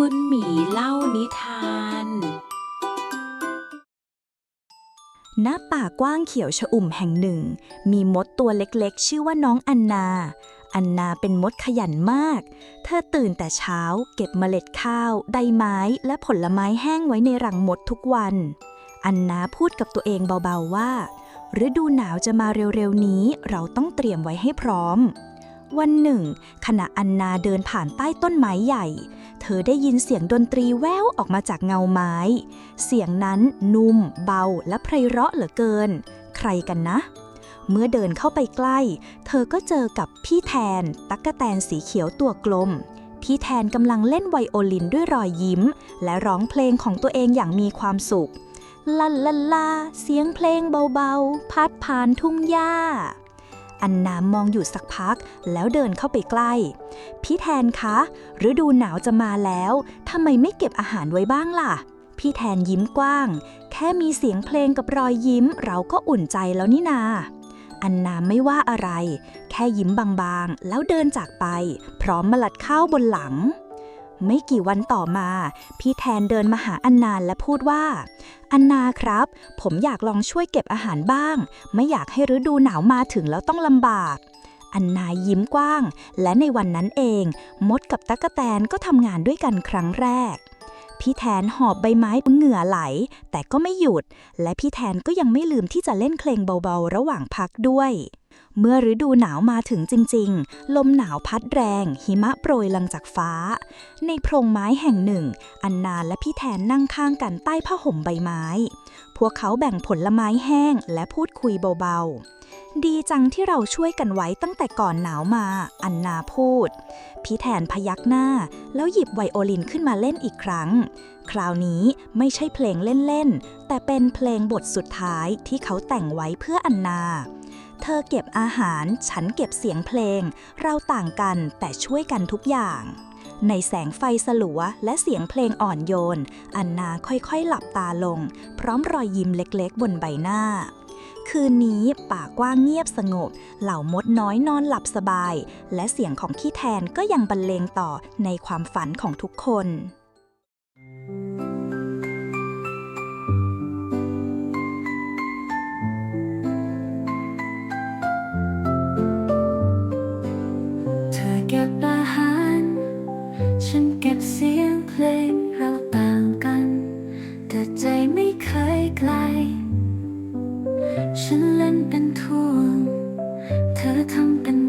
คุณหมีเล่านิทาน ณ ป่ากว้างเขียวชอุ่มแห่งหนึ่ง มีมดตัวเล็กๆ ชื่อว่าน้องอันนา อันนาเป็นมดขยันมาก เธอตื่นแต่เช้า เก็บเมล็ดข้าวใบไม้ และผลไม้แห้งไว้ในรังมดทุกวัน อันนาพูดกับตัวเองเบาๆว่า ฤดูหนาวจะมาเร็วๆนี้ เราต้องเตรียมไว้ให้พร้อมวันหนึ่ง ขณะอันนาเดินผ่านใต้ต้นไม้ใหญ่ เธอได้ยินเสียงดนตรีแววออกมาจากเงาไม้ เสียงนั้นนุ่ม เบาและไพเราะเหลือเกิน ใครกันนะ เมื่อเดินเข้าไปใกล้ เธอก็เจอกับพี่แทน ตั๊กแตนสีเขียวตัวกลม พี่แทนกำลังเล่นไวโอลินด้วยรอยยิ้ม และร้องเพลงของตัวเองอย่างมีความสุขลาลาลาเสียงเพลงเบาๆ พัดผ่านทุ่งหญ้า อันนามมองอยู่สักพัก แล้วเดินเข้าไปใกล้ พี่แทนคะฤดูหนาวจะมาแล้วทำไมไม่เก็บอาหารไว้บ้างล่ะ พี่แทนยิ้มกว้าง แค่มีเสียงเพลงกับรอยยิ้ม เราก็อุ่นใจแล้วนี่นาอันนาไม่ว่าอะไร แค่ยิ้มบางๆ แล้วเดินจากไป พร้อมมลัดข้าวบนหลัง ไม่กี่วันต่อมา พี่แทนเดินมาหาอันนาและพูดว่า อันนาครับ ผมอยากลองช่วยเก็บอาหารบ้าง ไม่อยากให้ฤดูหนาวมาถึงแล้วต้องลำบาก อันนายิ้มกว้าง และในวันนั้นเอง มดกับตั๊กแตนก็ทำงานด้วยกันครั้งแรกพี่แทนหอบใบไม้เหงื่อไหล แต่ก็ไม่หยุด และพี่แทนก็ยังไม่ลืมที่จะเล่นเพลงเบาๆ ระหว่างพักด้วย เมื่อฤดูหนาวมาถึงจริงๆ ลมหนาวพัดแรง หิมะโปรยลังจากฟ้า ในโพรงไม้แห่งหนึ่ง อันนาและพี่แทนนั่งข้างกันใต้ผ้าห่มใบไม้ พวกเขาแบ่งผลไม้แห้งและพูดคุยเบาๆ ดีจังที่เราช่วยกันไว้ตั้งแต่ก่อนหนาวมา อันนาพูด พี่แทนพยักหน้า แล้วหยิบไวโอลินขึ้นมาเล่นอีกครั้ง คราวนี้ไม่ใช่เพลงเล่นๆ แต่เป็นเพลงบทสุดท้ายที่เขาแต่งไว้เพื่ออันนา เธอเก็บอาหาร ฉันเก็บเสียงเพลง เราต่างกันแต่ช่วยกันทุกอย่าง ในแสงไฟสลัวและเสียงเพลงอ่อนโยน อันนาค่อยๆหลับตาลง พร้อมรอยยิ้มเล็กๆ บนใบหน้า คืนนี้ป่ากว้างเงียบสงบ เหล่ามดน้อยนอนหลับสบาย และเสียงของขี้แทนก็ยังบรรเลงต่อในความฝันของทุกคน ธอทำเป็น